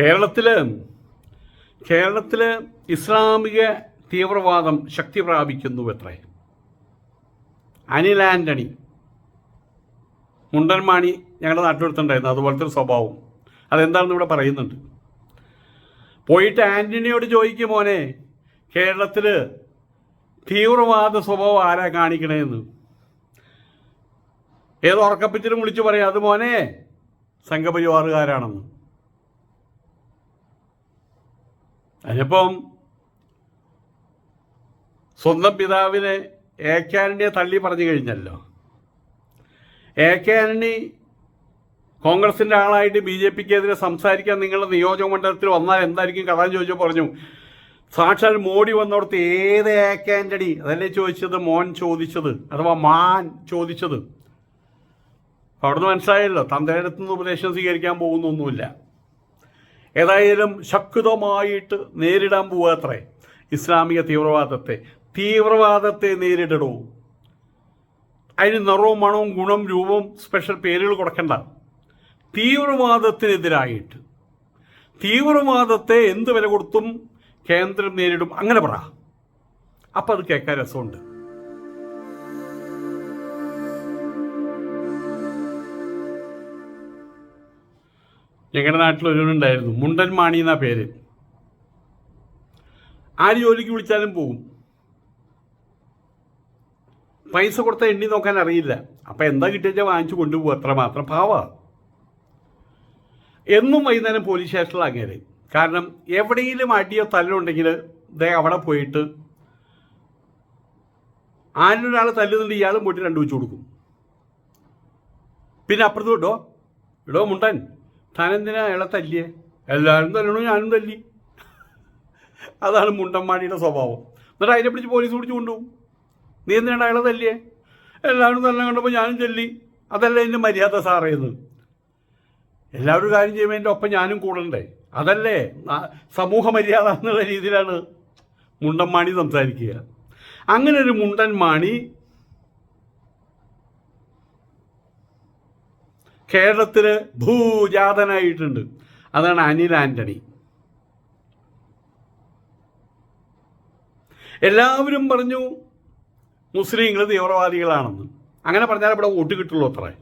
കേരളത്തിൽ കേരളത്തിൽ ഇസ്ലാമിക തീവ്രവാദം ശക്തി പ്രാപിക്കുന്നു എത്രേ അനിൽ ആന്റണി മുണ്ടൻമാണി ഞങ്ങളുടെ നാട്ടിലെടുത്തുണ്ടായിരുന്നു അതുപോലത്തെ ഒരു സ്വഭാവം. അതെന്താണെന്ന് ഇവിടെ പറയുന്നുണ്ട്. പോയിട്ട് ആന്റണിയോട് ചോദിക്കും മോനെ കേരളത്തിൽ തീവ്രവാദ സ്വഭാവം ആരാ കാണിക്കണേന്ന്? ഏത് ഉറക്കപ്പിച്ചിലും വിളിച്ചു പറയാം അത് മോനെ സംഘപരിവാറുകാരാണെന്ന്. അതിനിപ്പം സ്വന്തം പിതാവിനെ എ കെ ആന്റണിയെ തള്ളി പറഞ്ഞു കഴിഞ്ഞല്ലോ. എ കെ ആന്റണി കോൺഗ്രസിന്റെ ആളായിട്ട് ബി ജെ പിക്ക് എതിരെ സംസാരിക്കാൻ നിങ്ങളുടെ നിയോജക മണ്ഡലത്തിൽ വന്നാൽ എന്തായിരിക്കും കഥ ചോദിച്ചു പറഞ്ഞു സാക്ഷാൽ മോഡി വന്നോടത്ത് ഏത് എ കെ ആന്റണി? അതല്ലേ ചോദിച്ചത് മോൻ ചോദിച്ചത് അഥവാ മാൻ ചോദിച്ചത്. അവിടുന്ന് മനസ്സിലായല്ലോ തന്തയുടെ അടുത്തുനിന്ന് ഉപദേശം സ്വീകരിക്കാൻ പോകുന്നൊന്നുമില്ല. ഏതായാലും ശക്തമായിട്ട് നേരിടാൻ പോവാത്രേ. ഇസ്ലാമിക തീവ്രവാദത്തെ. തീവ്രവാദത്തെ നേരിടണോ അതിന് നിറവും മണവും ഗുണം രൂപവും സ്പെഷ്യൽ പേരുകൾ കൊടുക്കണ്ട. തീവ്രവാദത്തിനെതിരായിട്ട്. തീവ്രവാദത്തെ എന്ത് വില കൊടുത്തും കേന്ദ്രം നേരിടും. അങ്ങനെ പറ. അപ്പം അത് കേൾക്കാൻ രസമുണ്ട്. ഞങ്ങളുടെ നാട്ടിൽ ഒരുവനുണ്ടായിരുന്നു. മുണ്ടൻ മാണി എന്നാ പേര്. ആര് ജോലിക്ക് വിളിച്ചാലും പോകും. പൈസ കൊടുത്ത എണ്ണി നോക്കാൻ അറിയില്ല. അപ്പം എന്താ കിട്ടിയാൽ വാങ്ങിച്ചു കൊണ്ടുപോകും. അത്ര മാത്രം പാവ. എന്നും വൈകുന്നേരം പോലീസ് സ്റ്റേഷനിൽ അങ്ങേരെ കാരണം എവിടെയെങ്കിലും അടിയോ തല്ലുണ്ടെങ്കിൽ ദേ അവിടെ പോയിട്ട് ആരൊരാൾ തല്ലുന്നുണ്ട് ഇയാളും പോയിട്ട് രണ്ടു വെച്ച് കൊടുക്കും. പിന്നെ അപ്പുറത്ത് ഇടോ ഇടോ മുണ്ടൻ. താനെന്തിനാ അയാളെ തല്ലിയേ? എല്ലാവരും തല്ലണോ ഞാനും തല്ലി. അതാണ് മുണ്ടമ്മാടിയുടെ സ്വഭാവം. എന്നിട്ട് അതിനെ പിടിച്ച് പോലീസ് പിടിച്ച് കൊണ്ടുപോകും. നീ എന്തിനാണ് അയാളെ തല്ലിയേ? എല്ലാവരും തന്നെ കണ്ടപ്പോൾ ഞാനും ചെല്ലി അതല്ല എന്റെ മര്യാദ സാറേ എന്ന്. എല്ലാവരും കാര്യം ചെയ്യുമ്പോൾ എന്റെ ഒപ്പം ഞാനും കൂടണ്ടേ? അതല്ലേ? സമൂഹ മര്യാദ എന്നുള്ള രീതിയിലാണ് മുണ്ടന്മാണി സംസാരിക്കുക. അങ്ങനെ ഒരു മുണ്ടൻ മാണി കേരളത്തിൽ ഭൂജാതനായിട്ടുണ്ട്. അതാണ് അനിൽ ആന്റണി. എല്ലാവരും പറഞ്ഞു മുസ്ലിങ്ങൾ തീവ്രവാദികളാണെന്ന്. അങ്ങനെ പറഞ്ഞാൽ ഇവിടെ വോട്ട് കിട്ടുള്ളൂ അത്രേ.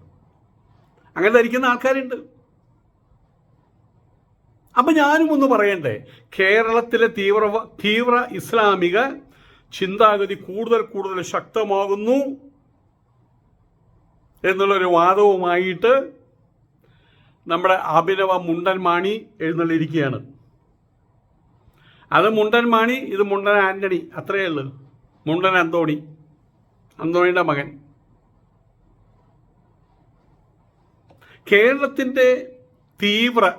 അങ്ങനെ ധരിക്കുന്ന ആൾക്കാരുണ്ട്. അപ്പം ഞാനും ഒന്ന് പറയണ്ടേ കേരളത്തിലെ തീവ്ര തീവ്ര ഇസ്ലാമിക ചിന്താഗതി കൂടുതൽ കൂടുതൽ ശക്തമാകുന്നു എന്നുള്ളൊരു വാദവുമായിട്ട് നമ്മുടെ അഭിനവ മുണ്ടൻ മാണി എഴുന്നള്ളിരിക്കുകയാണ്. അത് മുണ്ടൻ മാണി ഇത് മുണ്ടൻ ആന്റണി അത്രയേ ഉള്ളൂ. മുണ്ടൻ അന്തോണി അന്തോണിയുടെ മകൻ. കേരളത്തിന്റെ തീവ്ര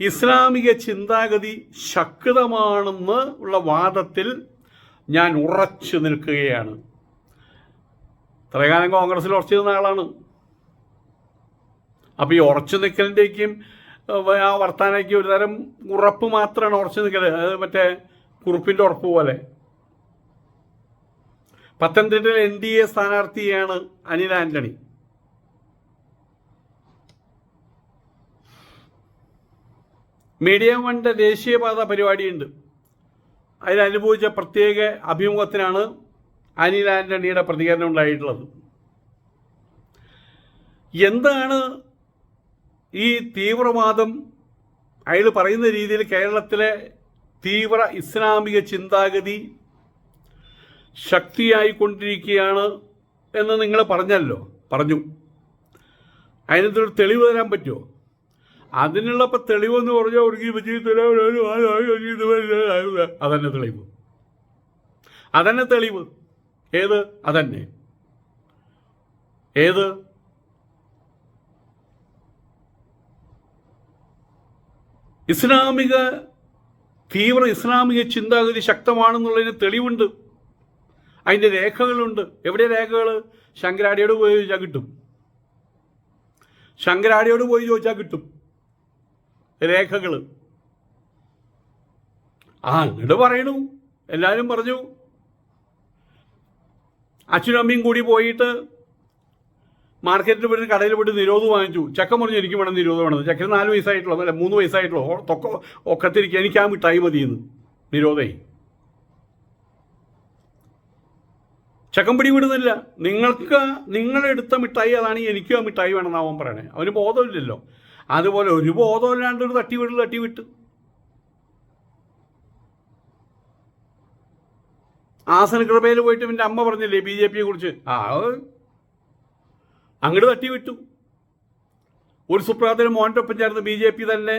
ഇസ്ലാമിക ചിന്താഗതി ശക്തമാണെന്ന് ഉള്ള വാദത്തിൽ ഞാൻ ഉറച്ചു നിൽക്കുകയാണ്. ഇത്രകാലം കോൺഗ്രസ്സിൽ ഉറച്ചു നിന്ന ആളാണ്. അപ്പോൾ ഈ ഉറച്ചു നിൽക്കലിന്റെക്കും ആ വർത്താനയ്ക്ക് ഒരു തരം ഉറപ്പ് മാത്രമാണ് ഉറച്ചു നിൽക്കൽ അത് മറ്റേ കുറുപ്പിന്റെ ഉറപ്പ് പോലെ. പത്തനംതിട്ടയിൽ എൻ ഡി എ സ്ഥാനാർത്ഥിയാണ് അനിൽ ആന്റണി. മീഡിയ വണ്ടെ ദേശീയപാത പരിപാടിയുണ്ട്. അതിനനുഭവിച്ച പ്രത്യേക അഭിമുഖത്തിനാണ് അനിൽ ആന്റണിയുടെ പ്രതികരണം ഉണ്ടായിട്ടുള്ളത്. എന്താണ് ഈ തീവ്രവാദം അയാൾ പറയുന്ന രീതിയിൽ കേരളത്തിലെ തീവ്ര ഇസ്ലാമിക ചിന്താഗതി ശക്തിയായിക്കൊണ്ടിരിക്കുകയാണ് എന്ന് നിങ്ങൾ പറഞ്ഞല്ലോ പറഞ്ഞു. അതിനകത്തൊരു തെളിവ് തരാൻ പറ്റുമോ? അതിനുള്ള ഇപ്പം തെളിവെന്ന് പറഞ്ഞാൽ ഒരു അതന്നെ തെളിവ്. അതന്നെ തെളിവ്. ഏത്? അതന്നെ. ഏത്? ഇസ്ലാമിക തീവ്ര ഇസ്ലാമിക ചിന്താഗതി ശക്തമാണെന്നുള്ളതിന് തെളിവുണ്ട്. അതിന്റെ രേഖകളുണ്ട്. എവിടെ രേഖകൾ? ശങ്കരാടിയോട് പോയി ചോദിച്ചാൽ കിട്ടും. ശങ്കരാടിയോട് പോയി ചോദിച്ചാൽ കിട്ടും. രേഖകൾ ആ അങ്ങോട്ട് പറയണു. എല്ലാവരും പറഞ്ഞു. അച്ഛനും അമ്മയും കൂടി പോയിട്ട് മാർക്കറ്റിൽ പോയിട്ട് കടയിൽ പോയിട്ട് നിരോധം വാങ്ങിച്ചു. ചക്ക മുറിഞ്ഞ് എനിക്ക് വേണം നിരോധം വേണം. ചക്കന് നാല് വയസ്സായിട്ടുള്ളൂ അല്ല മൂന്ന് വയസ്സായിട്ടുള്ളൂ. തൊക്ക ഒക്കത്തിരിക്കുക എനിക്ക് ആ മിഠായി മതിയെന്ന്. നിരോധേ. ചക്കം പിടി വിടുന്നില്ല. നിങ്ങൾക്ക് നിങ്ങളെടുത്ത മിഠായി അതാണ് എനിക്കും ആ മിഠായി വേണമെന്ന് അവൻ പറയണേ. അവന് ബോധമില്ലല്ലോ. അതുപോലെ ഒരു ബോധമില്ലാണ്ട് ഒരു തട്ടി വിടൽ തട്ടി വിട്ട്. ആസന കൃപയിൽ പോയിട്ട് എന്റെ അമ്മ പറഞ്ഞില്ലേ ബി ജെ പിയെ കുറിച്ച് ആ അങ്ങോട്ട് തട്ടി വിട്ടു. ഒരു സുപ്രധാന മോന്റെ ഒപ്പം ചേർന്ന് ബി ജെ പി തന്നെ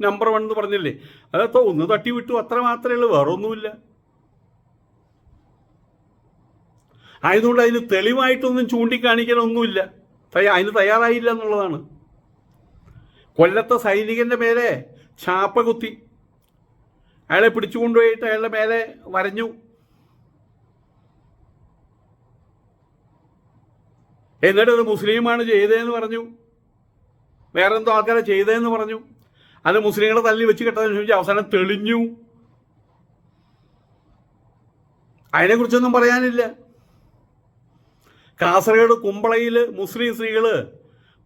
നമ്പർ വൺ എന്ന് പറഞ്ഞില്ലേ? അതത്തോ ഒന്ന് തട്ടി വിട്ടു അത്ര മാത്രമേ ഉള്ളൂ വേറെ ഒന്നുമില്ല ആയതുകൊണ്ട് അതിന് തെളിവായിട്ടൊന്നും ചൂണ്ടിക്കാണിക്കാനൊന്നുമില്ല അതിന് തയ്യാറായില്ല എന്നുള്ളതാണ്. കൊല്ലത്തെ സൈനികന്റെ മേലെ ചാപ്പ കുത്തി അയാളെ പിടിച്ചുകൊണ്ടുപോയിട്ട് അയാളുടെ മേലെ വരഞ്ഞു. എന്നിട്ട് അത് മുസ്ലിമാണ് ചെയ്തതെന്ന് പറഞ്ഞു. വേറെന്തോ ആൾക്കാരെ ചെയ്തതെന്ന് പറഞ്ഞു. അത് മുസ്ലിങ്ങളെ തല്ലി വെച്ച് കെട്ടതിന് ചോദിച്ചു അവസാനം തെളിഞ്ഞു. അതിനെക്കുറിച്ചൊന്നും പറയാനില്ല. കാസർഗോഡ് കുമ്പളയിൽ മുസ്ലിം സ്ത്രീകൾ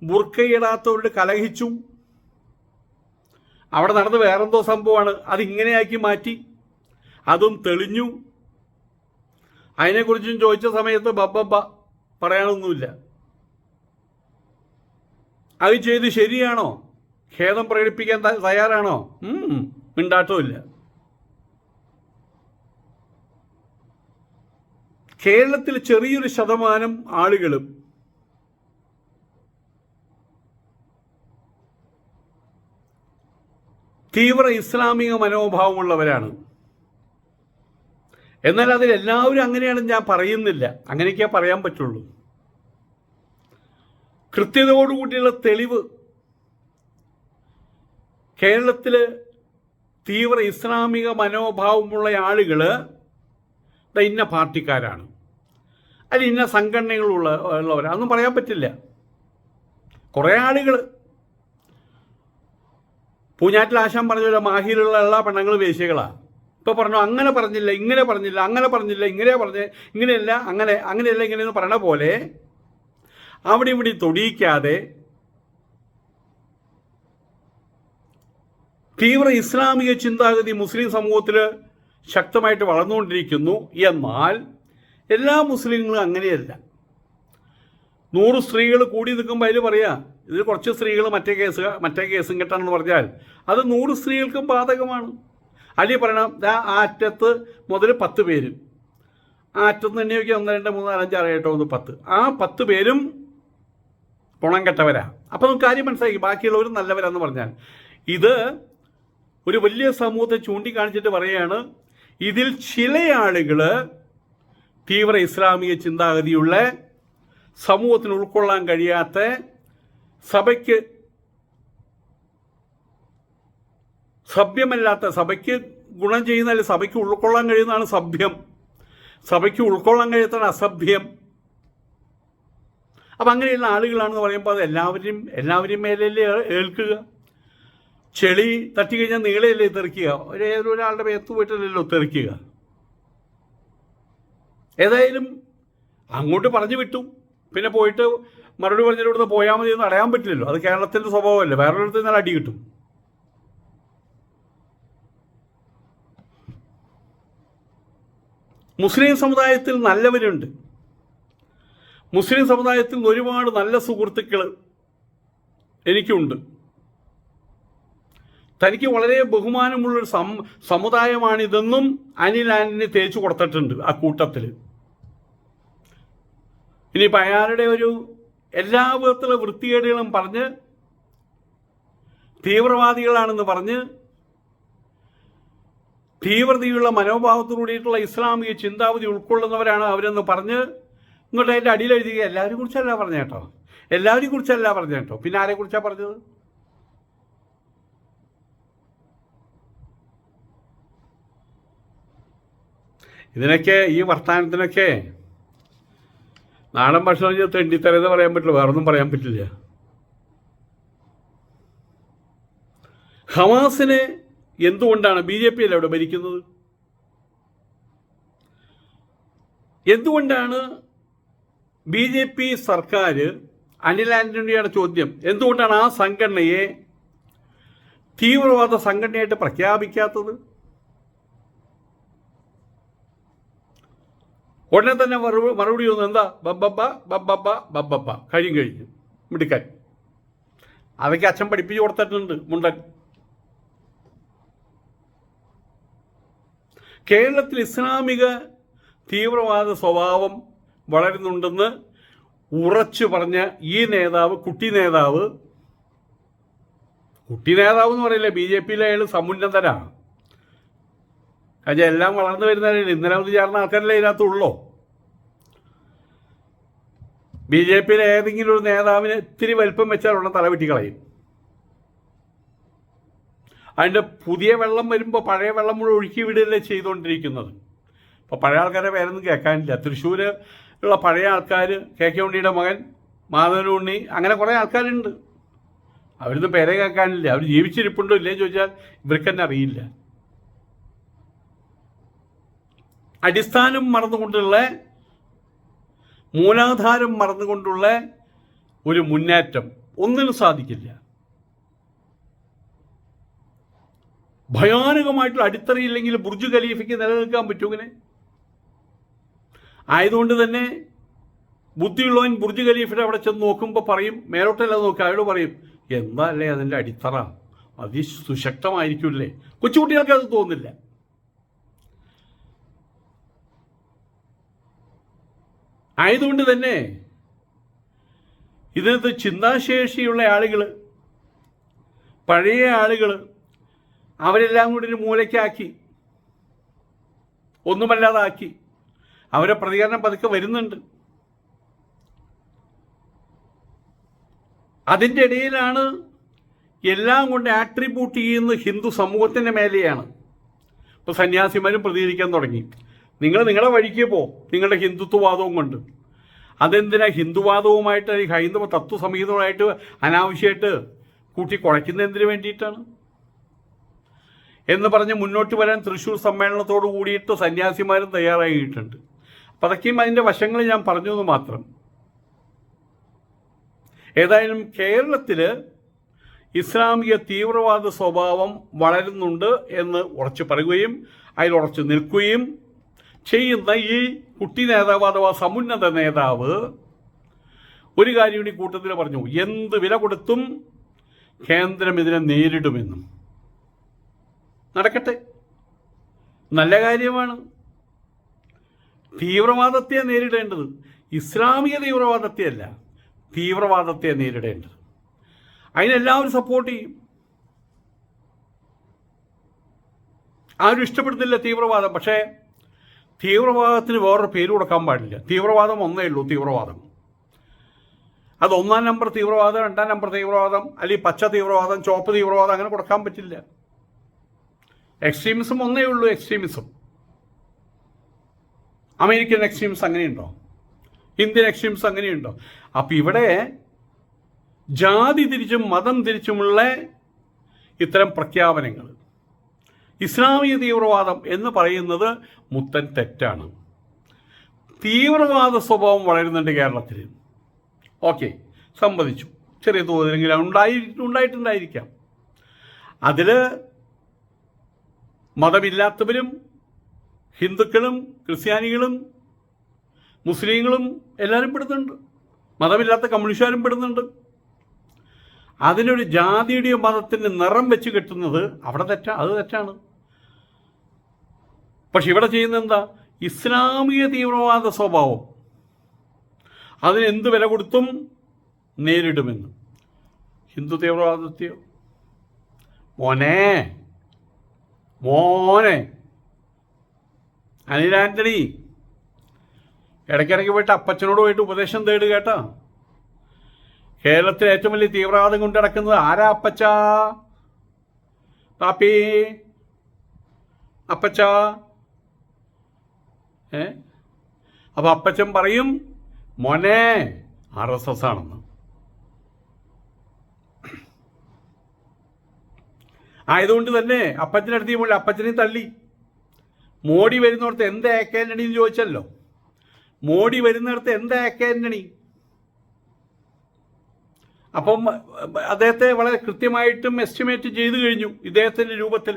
ബുർക്കയിടാത്തവരോട് കലഹിച്ചു. അവിടെ നടന്ന് വേറെന്തോ സംഭവമാണ്. അതിങ്ങനെയാക്കി മാറ്റി. അതും തെളിഞ്ഞു. അതിനെക്കുറിച്ചും ചോദിച്ച സമയത്ത് ബബ്ബ പറയാനൊന്നുമില്ല. അത് ചെയ്ത് ശരിയാണോ? ഖേദം പ്രകടിപ്പിക്കാൻ തയ്യാറാണോ? മിണ്ടാട്ടമില്ല കേരളത്തിൽ ചെറിയൊരു ശതമാനം ആളുകളും തീവ്ര ഇസ്ലാമിക മനോഭാവമുള്ളവരാണ്. എന്നാൽ അതിൽ എല്ലാവരും അങ്ങനെയാണ് ഞാൻ പറയുന്നില്ല. അങ്ങനെയൊക്കെ പറയാൻ പറ്റുള്ളൂ. കൃത്യതയോടുകൂടിയുള്ള തെളിവ്. കേരളത്തിൽ തീവ്ര ഇസ്ലാമിക മനോഭാവമുള്ള ആളുകൾ ഇന്ന പാർട്ടിക്കാരാണ്. അല്ല ഇന്ന സംഘടനകളുള്ള ഉള്ളവർ അതൊന്നും പറയാൻ പറ്റില്ല. കുറേ ആളുകൾ പൂഞ്ഞാറ്റിൽ ആശാൻ പറഞ്ഞല്ലോ മാഹിയിലുള്ള എല്ലാ പെണ്ണുങ്ങളും വേശ്യകളാണ് ഇപ്പോൾ പറഞ്ഞു അങ്ങനെ പറഞ്ഞില്ല ഇങ്ങനെ പറഞ്ഞില്ല അങ്ങനെ പറഞ്ഞില്ല ഇങ്ങനെ പറഞ്ഞ് ഇങ്ങനെയല്ല അങ്ങനെ അങ്ങനെയല്ല ഇങ്ങനെയെന്ന് പറയണ പോലെ അവിടെ ഇവിടെ തൊടിയിക്കാതെ തീവ്ര ഇസ്ലാമിക ചിന്താഗതി മുസ്ലിം സമൂഹത്തിൽ ശക്തമായിട്ട് വളർന്നുകൊണ്ടിരിക്കുന്നു. എന്നാൽ എല്ലാ മുസ്ലിങ്ങളും അങ്ങനെയല്ല. നൂറ് സ്ത്രീകൾ കൂടി നിൽക്കുമ്പോൾ അതിൽ പറയാ ഇതിൽ കുറച്ച് സ്ത്രീകൾ മറ്റേ കേസ് മറ്റേ കേസും കെട്ടാണെന്ന് പറഞ്ഞാൽ അത് നൂറ് സ്ത്രീകൾക്കും ബാധകമാണ്. അല്ലെങ്കിൽ പറയണം ആ അറ്റത്ത് മുതൽ പത്ത് പേരും. ആ അറ്റത്ത് തന്നെ ഒന്ന് രണ്ട് മൂന്ന് നാലഞ്ച് ആറ് എട്ടോ ഒന്ന് പത്ത്. ആ പത്ത് പേരും ഗുണം കെട്ടവരാ. അപ്പം നമുക്ക് കാര്യം മനസ്സിലാക്കി ബാക്കിയുള്ളവർ നല്ലവരാന്ന് പറഞ്ഞാൽ. ഇത് ഒരു വലിയ സമൂഹത്തെ ചൂണ്ടിക്കാണിച്ചിട്ട് പറയുകയാണ് ഇതിൽ ചില ആളുകൾ തീവ്ര ഇസ്ലാമിക ചിന്താഗതിയുള്ള സമൂഹത്തിന് ഉൾക്കൊള്ളാൻ കഴിയാത്ത സഭയ്ക്ക് സഭ്യമല്ലാത്ത സഭയ്ക്ക് ഗുണം ചെയ്യുന്ന സഭയ്ക്ക് ഉൾക്കൊള്ളാൻ കഴിയുന്നതാണ് സഭ്യം. സഭയ്ക്ക് ഉൾക്കൊള്ളാൻ കഴിയാത്തതാണ് അസഭ്യം. അപ്പം അങ്ങനെയുള്ള ആളുകളാണെന്ന് പറയുമ്പോൾ അത് എല്ലാവരും എല്ലാവരും മേലല്ലേ ഏൽക്കുക. ചെളി തട്ടി കഴിഞ്ഞാൽ നീളയല്ലേ തെറിക്കുക. ഒരു ഏതൊരാളുടെ മേത്ത് പോയിട്ടല്ലല്ലോ തെറിക്കുക. ഏതായാലും അങ്ങോട്ട് പറഞ്ഞു വിട്ടു. പിന്നെ പോയിട്ട് മറുപടി പറഞ്ഞിട്ട് ഇവിടുന്ന് പോയാൽ മതി എന്ന് അടയാൻ പറ്റില്ലല്ലോ. അത് കേരളത്തിന്റെ സ്വഭാവമല്ലേ. വേറൊരിടത്ത് നിന്നാൽ അടി കിട്ടും. മുസ്ലിം സമുദായത്തിൽ നല്ലവരുണ്ട്. മുസ്ലിം സമുദായത്തിൽ നിന്ന് ഒരുപാട് നല്ല സുഹൃത്തുക്കൾ എനിക്കുണ്ട്. തനിക്ക് വളരെ ബഹുമാനമുള്ളൊരു സം സമുദായമാണിതെന്നും അനിൽ ആന്റണി തേച്ചു കൊടുത്തിട്ടുണ്ട് ആ കൂട്ടത്തിൽ ഇനിയിപ്പോൾ അയാളുടെ ഒരു എല്ലാ വിധത്തിലുള്ള വൃത്തികേടുകളും പറഞ്ഞ് തീവ്രവാദികളാണെന്ന് പറഞ്ഞ് തീവ്രതയുള്ള മനോഭാവത്തോടുകൂടിയിട്ടുള്ള ഇസ്ലാമിക ചിന്താഗതി ഉൾക്കൊള്ളുന്നവരാണ് അവരെന്ന് പറഞ്ഞ് എന്നിട്ട് അതിന്റെ അടിയിൽ എഴുതി എല്ലാവരെയും കുറിച്ചല്ല പറഞ്ഞ കേട്ടോ. എല്ലാവരെയും കുറിച്ചല്ല പറഞ്ഞ കേട്ടോ. പിന്നെ ആരെ കുറിച്ചാണ് പറഞ്ഞത്? ഇതിനൊക്കെ ഈ വർത്തമാനത്തിനൊക്കെ നാടൻ ഭക്ഷണം തെണ്ടിത്തരെന്ന് പറയാൻ പറ്റില്ല. വേറൊന്നും പറയാൻ പറ്റില്ല. ഹമാസിന് എന്തുകൊണ്ടാണ് ബി ജെ പി അല്ല അവിടെ ഭരിക്കുന്നത്? എന്തുകൊണ്ടാണ് ബി ജെ പി സർക്കാർ അനിൽ ആന്റണിയുടെ ചോദ്യം എന്തുകൊണ്ടാണ് ആ സംഘടനയെ തീവ്രവാദ സംഘടനയായിട്ട് പ്രഖ്യാപിക്കാത്തത്? ഉടനെ തന്നെ മറുപടി ഒന്ന് എന്താ? ബബ്ബ ബബ്ബ ബബ്ബ കഴിയും കഴിഞ്ഞു. മിടുക്കൻ. അവയ്ക്ക് അച്ഛൻ പഠിപ്പിച്ചു കൊടുത്തിട്ടുണ്ട് മുണ്ടൻ. കേരളത്തിൽ ഇസ്ലാമിക തീവ്രവാദ സ്വഭാവം വളരുന്നുണ്ടെന്ന് ഉറച്ചു പറഞ്ഞ ഈ നേതാവ് കുട്ടി നേതാവ്. കുട്ടി നേതാവ് എന്ന് പറയില്ല ബി ജെ പിയിലെ അയാൾ സമുന്നതരാണ് കാരണം എല്ലാം വളർന്നു വരുന്നവരല്ലേ ഇന്നലെ വിചാരണ ആൾക്കാരല്ലേ ഇതിനകത്തുള്ളോ. ബി ജെ പിയിലെ ഏതെങ്കിലും ഒരു നേതാവിന് ഇത്തിരി വലിപ്പം വെച്ചാൽ ഉള്ള തല വെട്ടി കളയും അതിന്റെ പുതിയ വെള്ളം വരുമ്പോൾ പഴയ വെള്ളം മുഴുവൻ ഒഴുക്കി വിടുകയല്ലേ ചെയ്തുകൊണ്ടിരിക്കുന്നത്. അപ്പോൾ പഴയ ആൾക്കാരെ പേരൊന്നും കേൾക്കാനില്ല. തൃശ്ശൂർ ഉള്ള പഴയ ആൾക്കാർ കെ കെ ഉണ്ണിയുടെ മകൻ മാധവൻ ഉണ്ണി അങ്ങനെ കുറേ ആൾക്കാരുണ്ട്. അവരൊന്നും പേരെ കേൾക്കാനില്ല. അവർ ജീവിച്ചിരിപ്പുണ്ടോ ഇല്ലേ ചോദിച്ചാൽ ഇവർക്ക് തന്നെ അറിയില്ല. അടിസ്ഥാനം മറന്നുകൊണ്ടുള്ള മൂലാധാരം മറന്നുകൊണ്ടുള്ള ഒരു മുന്നേറ്റം ഒന്നിനും സാധിക്കില്ല. ഭയാനകമായിട്ടുള്ള അടിത്തറയില്ലെങ്കിൽ ബുർജ് ഖലീഫയ്ക്ക് നിലനിൽക്കാൻ പറ്റുമെങ്ങനെ ആയതുകൊണ്ട് തന്നെ ബുദ്ധിയുള്ളവൻ ബുർജ് ഖലീഫയുടെ അവിടെ ചെന്ന് നോക്കുമ്പോൾ പറയും മേലോട്ടല്ല നോക്കുക അയാളോട് പറയും എന്താ അല്ലേ അതിന്റെ അടിത്തറ? അതി സുശക്തമായിരിക്കുമല്ലേ കൊച്ചുകുട്ടികൾക്ക് അത് തോന്നില്ല. ആയതുകൊണ്ട് തന്നെ ഇതിനകത്ത് ചിന്താശേഷിയുള്ള ആളുകൾ പഴയ ആളുകൾ അവരെല്ലാം കൂടി ഒരു മൂലയ്ക്കാക്കി ഒന്നുമല്ലാതാക്കി അവരെ പ്രതികരണം പതുക്കെ വരുന്നുണ്ട്. അതിന്റെ ഇടയിലാണ് എല്ലാം കൊണ്ട് ആട്രിബ്യൂട്ട് ചെയ്യുന്ന ഹിന്ദു സമൂഹത്തിന്റെ മേലെയാണ്. ഇപ്പോൾ സന്യാസിമാരും പ്രതികരിക്കാൻ തുടങ്ങി. നിങ്ങൾ നിങ്ങളുടെ വഴിക്ക് പോ. നിങ്ങളുടെ ഹിന്ദുത്വവാദവും കൊണ്ട്. അതെന്തിനാ ഹിന്ദുവാദവുമായിട്ട് ഹൈന്ദവ തത്വസംഹിതവുമായിട്ട് അനാവശ്യമായിട്ട് കൂട്ടി കുറയ്ക്കുന്നതിന് വേണ്ടിയിട്ടാണ്? എന്ന് പറഞ്ഞ് മുന്നോട്ട് വരാൻ തൃശ്ശൂർ സമ്മേളനത്തോട് കൂടിയിട്ട് സന്യാസിമാരും തയ്യാറായിട്ടുണ്ട്. അപ്പം അതൊക്കെയും അതിന്റെ വശങ്ങൾ ഞാൻ പറഞ്ഞു എന്ന് മാത്രം. ഏതായാലും കേരളത്തിൽ ഇസ്ലാമിക തീവ്രവാദ സ്വഭാവം വളരുന്നുണ്ട് എന്ന് ഉറച്ചു പറയുകയും അതിൽ ഉറച്ചു നിൽക്കുകയും ചെയ്യുന്ന ഈ കുട്ടി നേതാവ് അഥവാ സമുന്നത നേതാവ് ഒരു കാര്യം കൂടി കൂട്ടത്തിൽ പറഞ്ഞു. എന്ത് വില കൊടുത്തും കേന്ദ്രം ഇതിനെ നേരിടുമെന്നും. നടക്കട്ടെ. നല്ല കാര്യമാണ്. തീവ്രവാദത്തെ നേരിടേണ്ടത് ഇസ്ലാമിക തീവ്രവാദത്തെ അല്ല തീവ്രവാദത്തെ നേരിടേണ്ടത്. അതിനെല്ലാവരും സപ്പോർട്ട് ചെയ്യും. ആരും ഇഷ്ടപ്പെടുന്നില്ല തീവ്രവാദം പക്ഷേ തീവ്രവാദത്തിന് വേറൊരു പേര് കൊടുക്കാൻ പാടില്ല. തീവ്രവാദം ഒന്നേ ഉള്ളൂ തീവ്രവാദം. അത് ഒന്നാം നമ്പർ തീവ്രവാദം രണ്ടാം നമ്പർ തീവ്രവാദം അല്ലെങ്കിൽ പച്ച തീവ്രവാദം ചുവപ്പ് തീവ്രവാദം അങ്ങനെ കൊടുക്കാൻ പറ്റില്ല. എക്സ്ട്രീമിസം ഒന്നേ ഉള്ളൂ എക്സ്ട്രീമിസം അമേരിക്കൻ എക്സ്ട്രീംസ് അങ്ങനെയുണ്ടോ? ഇന്ത്യൻ എക്സ്ട്രീംസ് അങ്ങനെയുണ്ടോ? അപ്പം ഇവിടെ ജാതി തിരിച്ചും മതം തിരിച്ചുമുള്ള ഇത്തരം പ്രഖ്യാപനങ്ങൾ. ഇസ്ലാമിക തീവ്രവാദം എന്ന് പറയുന്നത് മുത്തൻ തെറ്റാണ്. തീവ്രവാദ സ്വഭാവം വളരുന്നുണ്ട് കേരളത്തിൽ. ഓക്കെ സമ്മതിച്ചു ചെറിയ തോതിലെങ്കിലും ഉണ്ടായി ഉണ്ടായിട്ടുണ്ടായിരിക്കാം. അതിൽ മതമില്ലാത്തവരും ഹിന്ദുക്കളും ക്രിസ്ത്യാനികളും മുസ്ലിങ്ങളും എല്ലാവരും പെടുന്നുണ്ട്. മതമില്ലാത്ത കമ്മ്യൂണിസ്റ്റുകാരും പെടുന്നുണ്ട്. അതിനൊരു ജാതിയുടെയോ മതത്തിന്റെ നിറം വെച്ച് കെട്ടുന്നത് അവിടെ തെറ്റാ അത് തെറ്റാണ്. പക്ഷെ ഇവിടെ ചെയ്യുന്ന എന്താ? ഇസ്ലാമിക തീവ്രവാദ സ്വഭാവം. അതിന് എന്ത് വില കൊടുത്തും നേരിടുമെന്ന്. ഹിന്ദു തീവ്രവാദത്തെയോ? മോനെ മോനെ. അനിൽ ആന്റണി ഇടയ്ക്കിടയ്ക്ക് പോയിട്ട് അപ്പച്ചനോട് പോയിട്ട് ഉപദേശം തേട് കേട്ടോ. കേരളത്തിലെ ഏറ്റവും വലിയ തീവ്രവാദം കൊണ്ട് നടക്കുന്നത് ആരാ അപ്പച്ച? പാപ്പി. അപ്പച്ച. ഏ? അപ്പൊ അപ്പച്ചൻ പറയും മോനെ ആർ എസ് എസ് ആണെന്ന്. ആയതുകൊണ്ട് തന്നെ അപ്പച്ചനടുത്ത് പോലെ അപ്പച്ചനെ തള്ളി. മോഡി വരുന്നിടത്ത് എന്ത് ആക്കാന്റണി എന്ന് ചോദിച്ചല്ലോ? മോഡി വരുന്നിടത്ത് എന്താ ആന്റണി അപ്പം അദ്ദേഹത്തെ വളരെ കൃത്യമായിട്ടും എസ്റ്റിമേറ്റ് ചെയ്തു കഴിഞ്ഞു ഇദ്ദേഹത്തിന്റെ രൂപത്തിൽ.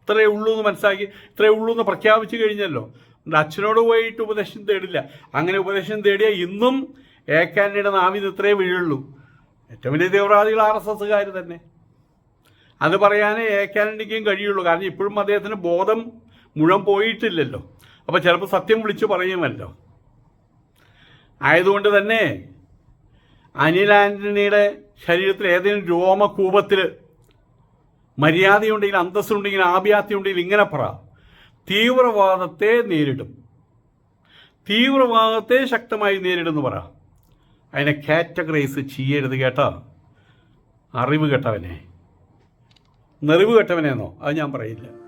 ഇത്രയേ ഉള്ളൂ എന്ന് മനസ്സിലാക്കി ഇത്രയേ ഉള്ളൂ എന്ന് പ്രഖ്യാപിച്ചു കഴിഞ്ഞല്ലോ. അച്ഛനോട് പോയിട്ട് ഉപദേശം തേടില്ല. അങ്ങനെ ഉപദേശം തേടിയാൽ ഇന്നും എ കാനയുടെ നാവിന് ഇത്രയേ വീഴുള്ളൂ. ഏറ്റവും വലിയ തീവ്രവാദികൾ ആർ എസ് എസ്സുകാർ തന്നെ. അത് പറയാനേ എ കഴിയുള്ളൂ. കാരണം ഇപ്പോഴും അദ്ദേഹത്തിന് ബോധം മുഴുവൻ പോയിട്ടില്ലല്ലോ. അപ്പോൾ ചിലപ്പോൾ സത്യം വിളിച്ചു പറയുമല്ലോ. ആയതുകൊണ്ട് തന്നെ അനിൽ ആന്റണിയുടെ ശരീരത്തിൽ ഏതെങ്കിലും രോമകൂപത്തിൽ മര്യാദയുണ്ടെങ്കിൽ അന്തസ്സുണ്ടെങ്കിൽ ആഭ്യാത്യമുണ്ടെങ്കിൽ ഇങ്ങനെ പറ. തീവ്രവാദത്തെ നേരിടും. തീവ്രവാദത്തെ ശക്തമായി നേരിടുമെന്ന് പറ. അതിനെ കാറ്റഗറൈസ് ചെയ്യരുത് കേട്ടോ. അറിവ് കെട്ടവനെ. നെറിവ് കെട്ടവനെന്നോ? അത് ഞാൻ പറയില്ല.